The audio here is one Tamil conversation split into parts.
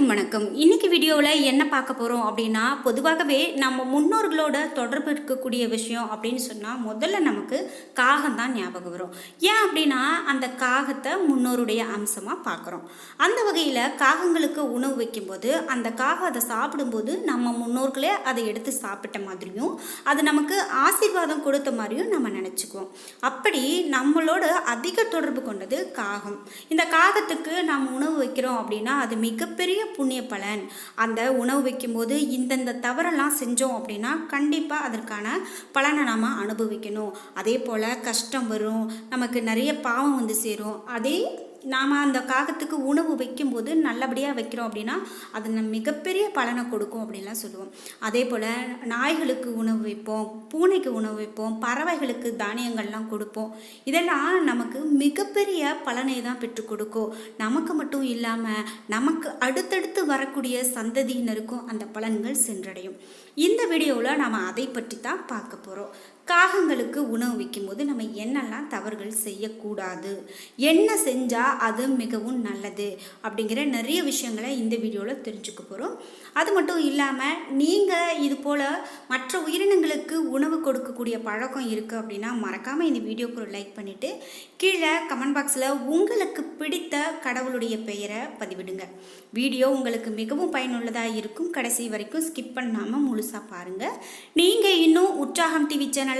அனைவருக்கும் வணக்கம். இன்னைக்கு வீடியோவில் என்ன பார்க்க போகிறோம் அப்படின்னா பொதுவாகவே நம்ம முன்னோர்களோட தொடர்பு இருக்கக்கூடிய விஷயம் அப்படின்னு சொன்னால் முதல்ல நமக்கு காகம் தான் ஞாபகம் வரும். ஏன் அப்படின்னா அந்த காகத்தை முன்னோருடைய அம்சமாக பார்க்குறோம். அந்த வகையில் காகங்களுக்கு உணவு வைக்கும்போது அந்த காகம் அதை சாப்பிடும்போது நம்ம முன்னோர்களே அதை எடுத்து சாப்பிட்ட மாதிரியும் அது நமக்கு ஆசீர்வாதம் கொடுத்த மாதிரியும் நம்ம நினச்சிக்குவோம். அப்படி நம்மளோட அதிக தொடர்பு கொண்டது காகம். இந்த காகத்துக்கு நாம் உணவு வைக்கிறோம் அப்படின்னா அது மிகப்பெரிய புண்ணிய பலன் அந்த உணவு வைக்கும்போது இந்தந்த தவறெல்லாம் செஞ்சோம் அப்படின்னா கண்டிப்பாக அதற்கான பலனை நாம் அனுபவிக்கணும். அதே போல் கஷ்டம் வரும் நமக்கு நிறைய பாவம் வந்து சேரும். அதே நாம் அந்த காகத்துக்கு உணவு வைக்கும்போது நல்லபடியாக வைக்கிறோம் அப்படின்னா அது நம்ம மிகப்பெரிய பலனை கொடுக்கும் அப்படின்லாம் சொல்லுவோம். அதே போல் நாய்களுக்கு உணவு வைப்போம் பூனைக்கு உணவு வைப்போம் பறவைகளுக்கு தானியங்கள்லாம் கொடுப்போம். இதெல்லாம் நமக்கு மிகப்பெரிய பலனை தான் பெற்றுக் கொடுக்கும். நமக்கு மட்டும் இல்லாமல் நமக்கு அடுத்தடுத்து வரக்கூடிய சந்ததியினருக்கும் அந்த பலன்கள் சென்றடையும். இந்த வீடியோவில் நாம் அதை பற்றி தான் பார்க்க போகிறோம் காகங்களுக்கு உணவு வைக்கும்போது நம்ம என்னெல்லாம் தவறுகள் செய்யக்கூடாது? என்ன செஞ்சால் அது மிகவும் நல்லது? அப்படிங்கிற நிறைய விஷயங்களை இந்த வீடியோவில் தெரிஞ்சுக்க போகிறோம் அது மட்டும் இல்லாமல் நீங்கள் இது போல் மற்ற உயிரினங்களுக்கு உணவு கொடுக்கக்கூடிய பழக்கம் இருக்குது அப்படின்னா மறக்காமல் இந்த வீடியோக்கு ஒரு லைக் பண்ணிவிட்டு கீழே கமெண்ட் பாக்ஸில் உங்களுக்கு பிடித்த கடவுளுடைய பெயரை பதிவிடுங்க. வீடியோ உங்களுக்கு மிகவும் பயனுள்ளதாக இருக்கும். கடைசி வரைக்கும் ஸ்கிப் பண்ணாமல் முழுசாக பாருங்கள் நீங்கள் இன்னும் உற்சாகம் டிவி சேனல்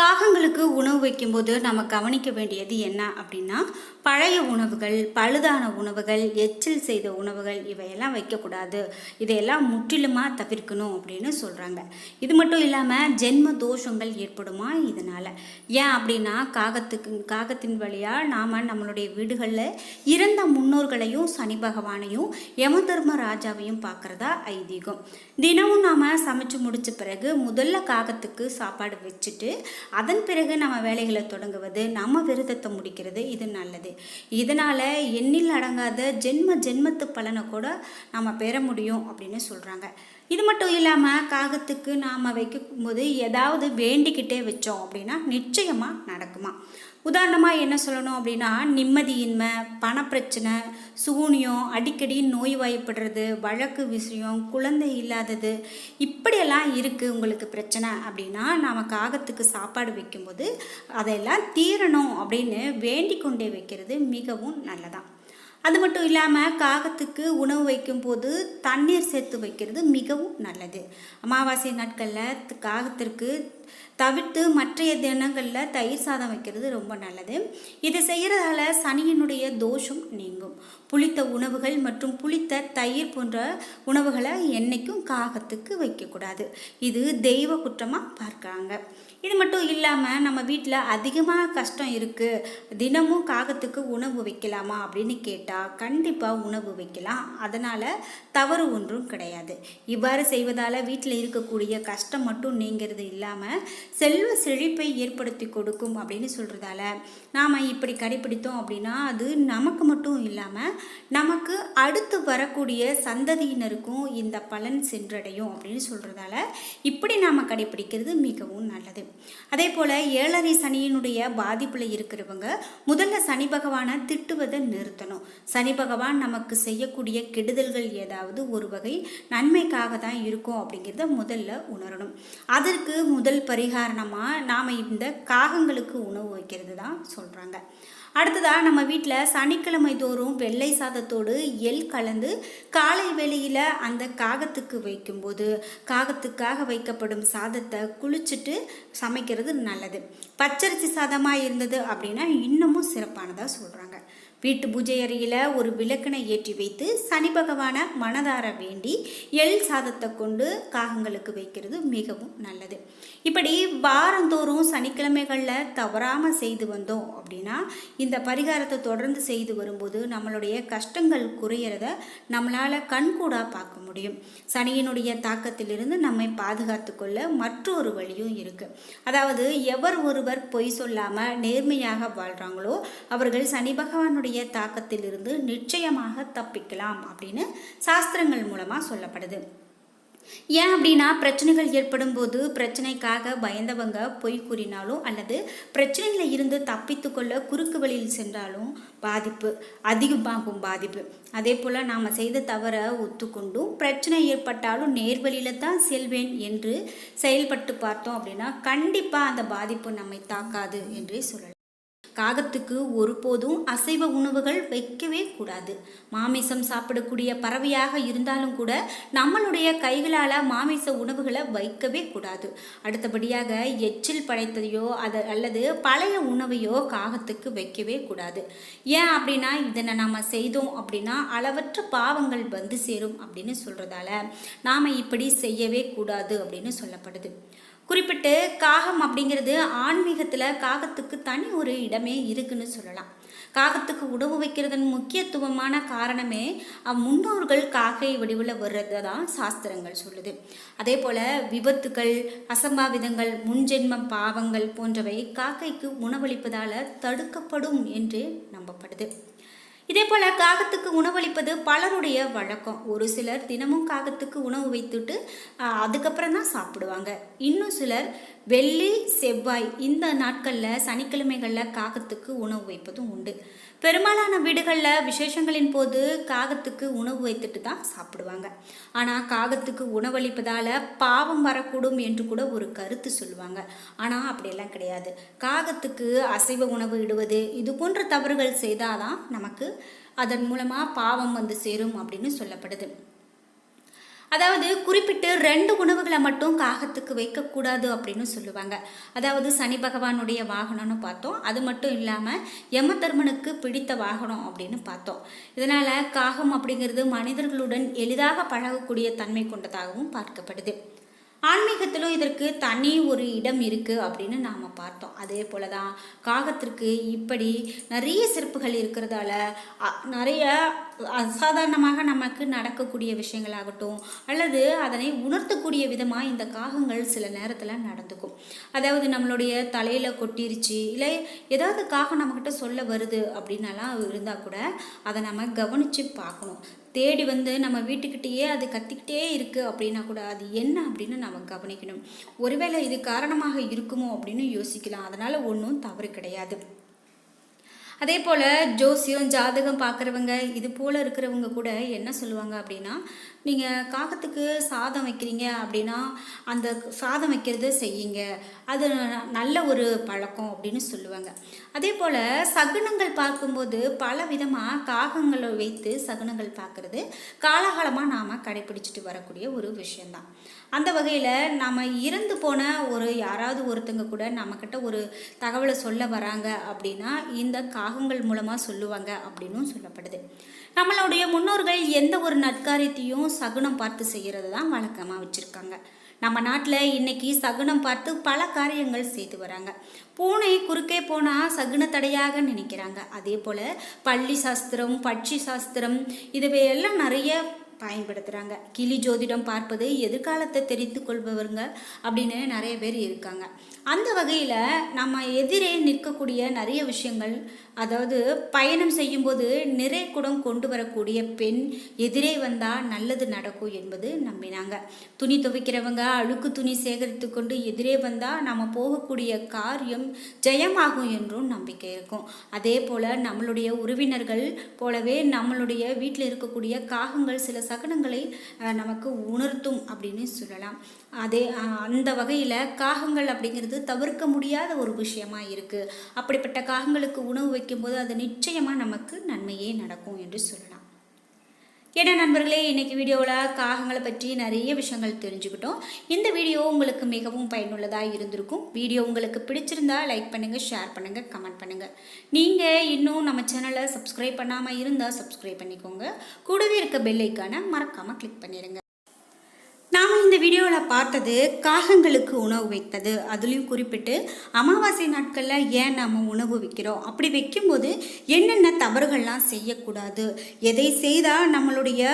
காகங்களுக்கு உணவு வைக்கும்போது நம்ம கவனிக்க வேண்டியது என்ன அப்படின்னா பழைய உணவுகள் பழுதான உணவுகள் எச்சில் செய்த உணவுகள் இவையெல்லாம் வைக்கக்கூடாது. இதையெல்லாம் முற்றிலுமாக தவிர்க்கணும் அப்படின்னு சொல்கிறாங்க இது மட்டும் இல்லாமல் ஜென்ம தோஷங்கள் ஏற்படுமா இதனால்? ஏன் அப்படின்னா காகத்துக்கு காகத்தின் வழியாக நாம் நம்மளுடைய வீடுகளில் இறந்த முன்னோர்களையும் சனி பகவானையும் யம தர்ம ராஜாவையும் பார்க்குறதா ஐதீகம். தினமும் நாம் சமைச்சு முடித்த பிறகு முதல்ல காகத்துக்கு சாப்பாடு வச்சுட்டு அதன் பிறகு நம்ம வேலைகளை தொடங்குவது நம்ம விரதத்தை முடிக்கிறது இது நல்லது. இதனால் எண்ணில் அடங்காத ஜென்ம ஜென்மத்து பலனை கூட நம்ம பெற முடியும் அப்படின்னு சொல்கிறாங்க இது மட்டும் இல்லாமல் காகத்துக்கு நாம் வைக்கும்போது ஏதாவது வேண்டிக்கிட்டே வச்சோம் அப்படின்னா நிச்சயமாக நடக்குமா? உதாரணமாக என்ன சொல்லணும் அப்படின்னா நிம்மதியின்மை பணப்பிரச்சனை சூனியம் அடிக்கடி நோய்வாய்ப்படுறது வழக்கு விஷயம் குழந்தை இல்லாதது இப்படியெல்லாம் இருக்குது உங்களுக்கு பிரச்சனை அப்படின்னா நாம் காகத்துக்கு சாப்பாடு வைக்கும்போது அதையெல்லாம் தீரணும் அப்படின்னு வேண்டிக் கொண்டே வைக்கிறது மிகவும் நல்லதான் அது மட்டும் இல்லாமல் காகத்துக்கு உணவு வைக்கும்போது தண்ணீர் சேர்த்து வைக்கிறது மிகவும் நல்லது. அமாவாசை நாட்களில் காகத்திற்கு தவிர்த்து மற்றைய தினங்களில் தயிர் சாதம் வைக்கிறது ரொம்ப நல்லது. இதை செய்கிறதால சனியினுடைய தோஷம் நீங்கும். புளித்த உணவுகள் மற்றும் புளித்த தயிர் போன்ற உணவுகளை என்றைக்கும் காகத்துக்கு வைக்கக்கூடாது. இது தெய்வ குற்றமாக பார்க்குறாங்க. இது மட்டும் இல்லாமல் நம்ம வீட்டில் அதிகமாக கஷ்டம் இருக்குது தினமும் காகத்துக்கு உணவு வைக்கலாமா அப்படின்னு கேட்டால் கண்டிப்பாக உணவு வைக்கலாம். அதனால் தவறு ஒன்றும் கிடையாது. இவ்வாறு செய்வதால் வீட்டில் இருக்கக்கூடிய கஷ்டம் மட்டும் நீங்கிறது இல்லாமல் செல்வ செழிப்பை ஏற்படுத்தி கொடுக்கும் அப்படின்னு சொல்கிறதால நாம் இப்படி கடைப்பிடித்தோம் அப்படின்னா அது நமக்கு மட்டும் இல்லாமல் நமக்கு அடுத்து வரக்கூடிய சந்ததியினருக்கும் இந்த பலன் சென்றடையும் அப்படின்னு சொல்கிறதால இப்படி நாம் கடைப்பிடிக்கிறது மிகவும் நல்லது. அதே போல் ஏழரை சனியினுடைய பாதிப்பில் இருக்கிறவங்க முதல்ல சனி பகவானை திட்டுவதை நிறுத்தணும். சனி பகவான் நமக்கு செய்யக்கூடிய கெடுதல்கள் ஏதாவது ஒரு வகை நன்மைக்காக தான் இருக்கும் அப்படிங்கிறத முதல்ல உணரணும். அதற்கு முதல் பரிகாரணமாக நாம் இந்த காகங்களுக்கு உணவு வைக்கிறது தான் சொல்கிறாங்க அடுத்ததாக நம்ம வீட்டில் சனிக்கிழமை தோறும் வெள்ளை சாதத்தோடு எள் கலந்து காலை வேளையில் அந்த காகத்துக்கு வைக்கும்போது காகத்துக்காக வைக்கப்படும் சாதத்தை குளிச்சுட்டு சமைக்கிறது நல்லது. பச்சரிசி சாதமாக இருந்தது அப்படின்னா இன்னமும் சிறப்பானதாக சொல்கிறாங்க வீட்டு பூஜை அறையில் ஒரு விளக்கினை ஏற்றி வைத்து சனி பகவான மனதார வேண்டி எள் சாதத்தை கொண்டு காகங்களுக்கு வைக்கிறது மிகவும் நல்லது. இப்படி வாரந்தோறும் சனிக்கிழமைகளில் தவறாமல் செய்து வந்தோம் அப்படின்னா இந்த பரிகாரத்தை தொடர்ந்து செய்து வரும்போது நம்மளுடைய கஷ்டங்கள் குறையிறத நம்மளால் கண்கூடாக பார்க்க முடியும். சனியினுடைய தாக்கத்திலிருந்து நம்மை பாதுகாத்து கொள்ள மற்றொரு வழியும் இருக்குது அதாவது எவர் ஒருவர் பொய் சொல்லாமல் நேர்மையாக வாழ்கிறாங்களோ அவர்கள் சனி பகவானுடைய தாக்கத்திலிருந்து நிச்சயமாக தப்பிக்கலாம் அப்படின்னு சாஸ்திரங்கள் மூலமாக சொல்லப்படுது. ஏன் அப்படின்னா பிரச்சனைகள் ஏற்படும் போது பிரச்சனைக்காக பயந்தவங்க பொய் கூறினாலும் அல்லது பிரச்சனையில் இருந்து தப்பித்து கொள்ள குறுக்கு வழியில் சென்றாலும் பாதிப்பு அதிகமாகும் பாதிப்பு. அதே போல் நாம் செய்த தவறை ஒத்துக்கொண்டும் பிரச்சனை ஏற்பட்டாலும் நேர்வழியில் தான் செல்வேன் என்று செயல்பட்டு பார்த்தோம் அப்படின்னா கண்டிப்பாக அந்த பாதிப்பு நம்மை தாக்காது என்றே சொல்லலாம். காகத்துக்கு ஒருபோதும் அசைவ உணவுகள் வைக்கவே கூடாது. மாமிசம் சாப்பிடக்கூடிய பறவையாக இருந்தாலும் கூட நம்மளுடைய கைகளால் மாமிச உணவுகளை வைக்கவே கூடாது. அடுத்தபடியாக எச்சில் படைத்ததையோ அது அல்லது பழைய உணவையோ காகத்துக்கு வைக்கவே கூடாது. ஏன் அப்படின்னா இதனை நாம் செய்தோம் அப்படின்னா அளவற்ற பாவங்கள் வந்து சேரும் அப்படின்னு சொல்கிறதால நாம் இப்படி செய்யவே கூடாது அப்படின்னு சொல்லப்படுது. குறிப்பிட்டு காகம் அப்படிங்கிறது ஆன்மீகத்தில் காகத்துக்கு தனி ஒரு இடமே இருக்குன்னு சொல்லலாம். காகத்துக்கு உணவு வைக்கிறதன் முக்கியத்துவமான காரணமே முன்னோர்கள் காக்கை வடிவில் வர்றது தான் சாஸ்திரங்கள் சொல்லுது. அதே போல் விபத்துகள் அசம்பாவிதங்கள் முன்ஜென்ம பாவங்கள் போன்றவை காக்கைக்கு உணவளிப்பதால் தடுக்கப்படும் என்று நம்பப்படுது. இதே போல் காகத்துக்கு உணவளிப்பது பலருடைய வழக்கம். ஒரு சிலர் தினமும் காகத்துக்கு உணவு வைத்துட்டு அதுக்கப்புறம் தான் சாப்பிடுவாங்க. இன்னும் சிலர் வெள்ளி செவ்வாய் இந்த நாட்களில் சனிக்கிழமைகளில் காகத்துக்கு உணவு வைப்பதும் உண்டு. பெரும்பாலான வீடுகளில் விசேஷங்களின் போது காகத்துக்கு உணவு வைத்துட்டு தான் சாப்பிடுவாங்க. ஆனால் காகத்துக்கு உணவளிப்பதால் பாவம் வரக்கூடும் என்று கூட ஒரு கருத்து சொல்லுவாங்க. ஆனால் அப்படியெல்லாம் கிடையாது. காகத்துக்கு அசைவ உணவு இடுவது இது போன்ற தவறுகள் செய்தால் தான் நமக்கு அதன் மூலமாக பாவம் வந்து சேரும் அப்படின்னு சொல்லப்படுது. அதாவது குறிப்பிட்டு ரெண்டு உணவுகளை மட்டும் காகத்துக்கு வைக்கக்கூடாது அப்படின்னு சொல்லுவாங்க. அதாவது சனி பகவானுடைய வாகனம்னு பார்த்தோம். அது மட்டும் இல்லாமல் யமதர்மனுக்கு பிடித்த வாகனம் அப்படின்னு பார்த்தோம். இதனால் காகம் அப்படிங்கிறது மனிதர்களுடன் எளிதாக பழகக்கூடிய தன்மை கொண்டதாகவும் பார்க்கப்படுது. ஆன்மீகத்திலும் இதற்கு தனி ஒரு இடம் இருக்குது அப்படின்னு நாம் பார்த்தோம். அதே போல தான் காகத்திற்கு இப்படி நிறைய சிறப்புகள் இருக்கிறதால நிறைய அசாதாரணமாக நமக்கு நடக்கக்கூடிய விஷயங்களாகட்டும் அல்லது அதனை உணர்த்தக்கூடிய விதமாக இந்த காகங்கள் சில நேரத்தில் நடந்துக்கும். அதாவது நம்மளுடைய தலையில் கொட்டிருச்சு இல்லை ஏதாவது காகம் நம்மக்கிட்ட சொல்ல வருது அப்படின்னலாம் இருந்தால் கூட அதை நம்ம கவனித்து பார்க்கணும். தேடி வந்து நம்ம வீட்டுக்கிட்டேயே அது கத்திக்கிட்டே இருக்குது அப்படின்னா கூட அது என்ன அப்படின்னு நம்ம கவனிக்கணும். ஒருவேளை இது காரணமாக இருக்குமோ அப்படின்னு யோசிக்கலாம். அதனால் ஒன்றும் தவறு கிடையாது. அதே போல் ஜோசியம் ஜாதகம் பார்க்குறவங்க இது போல் இருக்கிறவங்க கூட என்ன சொல்லுவாங்க அப்படின்னா நீங்கள் காகத்துக்கு சாதம் வைக்கிறீங்க அப்படின்னா அந்த சாதம் வைக்கிறத செய்யுங்க. அது நல்ல ஒரு பழக்கம் அப்படின்னு சொல்லுவாங்க. அதே போல் சகுனங்கள் பார்க்கும்போது பல விதமாக காகங்களை வைத்து சகுனங்கள் பார்க்குறது காலகாலமாக நாம் கடைப்பிடிச்சிட்டு வரக்கூடிய ஒரு விஷயந்தான் அந்த வகையில் நாம் இறந்து போன ஒரு யாராவது ஒருத்தங்க கூட நம்மக்கிட்ட ஒரு தகவலை சொல்ல வராங்க அப்படின்னா இந்த காகங்கள் மூலமாக சொல்லுவாங்க அப்படின்னும் சொல்லப்படுது. நம்மளுடைய முன்னோர்கள் எந்த ஒரு நற்காரியத்தையும் சகுனம் பார்த்து செய்கிறது தான் வழக்கமாக வச்சுருக்காங்க. நம்ம நாட்டில் இன்னைக்கு சகுனம் பார்த்து பல காரியங்கள் செய்து வராங்க. பூனை குறுக்கே போனால் சகுன தடையாக நினைக்கிறாங்க. அதே போல் பள்ளி சாஸ்திரம் பட்சி சாஸ்திரம் இதுவையெல்லாம் நிறைய பயன்படுத்துகிறாங்க கிளி ஜோதிடம் பார்ப்பது எதிர்காலத்தை தெரிந்து கொள்பவருங்க அப்படின்னு நிறைய பேர் இருக்காங்க. அந்த வகையில் நம்ம எதிரே நிற்கக்கூடிய நிறைய விஷயங்கள் அதாவது பயணம் செய்யும்போது நிறை குடம் கொண்டு வரக்கூடிய பெண் எதிரே வந்தால் நல்லது நடக்கும் என்பது நம்பினாங்க. துணி துவைக்கிறவங்க அழுக்கு துணி சேகரித்து கொண்டு எதிரே வந்தால் நம்ம போகக்கூடிய காரியம் ஜெயமாகும் என்றும் நம்பிக்கை இருக்கும். அதே போல் நம்மளுடைய உறவினர்கள் போலவே நம்மளுடைய வீட்டில் இருக்கக்கூடிய காகங்கள் சில சகனங்களை நமக்கு உணர்த்தும் அப்படின்னு சொல்லலாம். அதே அந்த வகையில் காகங்கள் அப்படிங்கிறது தவிர்க்க முடியாத ஒரு விஷயமா இருக்குது அப்படிப்பட்ட காகங்களுக்கு உணவு வைக்கும்போது அது நிச்சயமாக நமக்கு நன்மையே நடக்கும் என்று சொல்லலாம். ஏன்னா நண்பர்களே இன்னைக்கு வீடியோவில் காகங்களை பற்றி நிறைய விஷயங்கள் தெரிஞ்சுக்கிட்டோம். இந்த வீடியோ உங்களுக்கு மிகவும் பயனுள்ளதாக இருந்திருக்கும். வீடியோ உங்களுக்கு பிடிச்சிருந்தா லைக் பண்ணுங்கள் ஷேர் பண்ணுங்கள் கமெண்ட் பண்ணுங்கள் நீங்கள் இன்னும் நம்ம சேனலை சப்ஸ்கிரைப் பண்ணாமல் இருந்தால் சப்ஸ்கிரைப் பண்ணிக்கோங்க. கூடவே இருக்க பெல்லைக்கான மறக்காமல் கிளிக் பண்ணிடுங்க நாம் இந்த வீடியோவில் பார்த்தது காகங்களுக்கு உணவு வைத்தது. அதுலேயும் குறிப்பிட்டு அமாவாசை நாட்களில் ஏன் நாம் உணவு வைக்கிறோம்? அப்படி வைக்கும்போது என்னென்ன தவறுகள்லாம் செய்யக்கூடாது? எதை செய்தால் நம்மளுடைய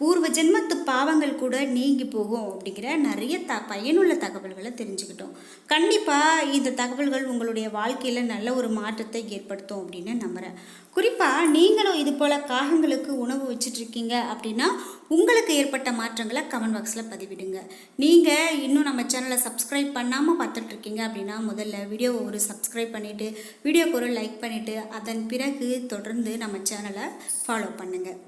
பூர்வ ஜென்மத்து பாவங்கள் கூட நீங்கி போகும் அப்படிங்கிற நிறைய த பயனுள்ள தகவல்களை தெரிஞ்சுக்கிட்டோம். கண்டிப்பாக இந்த தகவல்கள் உங்களுடைய வாழ்க்கையில் நல்ல ஒரு மாற்றத்தை ஏற்படுத்தும் அப்படின்னு நம்புகிறேன் குறிப்பாக நீங்களும் இது போல் காகங்களுக்கு உணவு வச்சுட்ருக்கீங்க அப்படின்னா உங்களுக்கு ஏற்பட்ட மாற்றங்களை கமெண்ட் பாக்ஸில் பதிவிடுங்க நீங்கள் இன்னும் நம்ம சேனலை சப்ஸ்கிரைப் பண்ணாமல் பார்த்துட்ருக்கீங்க அப்படின்னா முதல்ல வீடியோவை ஒரு சப்ஸ்கிரைப் பண்ணிவிட்டு வீடியோக்கு ஒரு லைக் பண்ணிவிட்டு அதன் பிறகு தொடர்ந்து நம்ம சேனலை ஃபாலோ பண்ணுங்கள்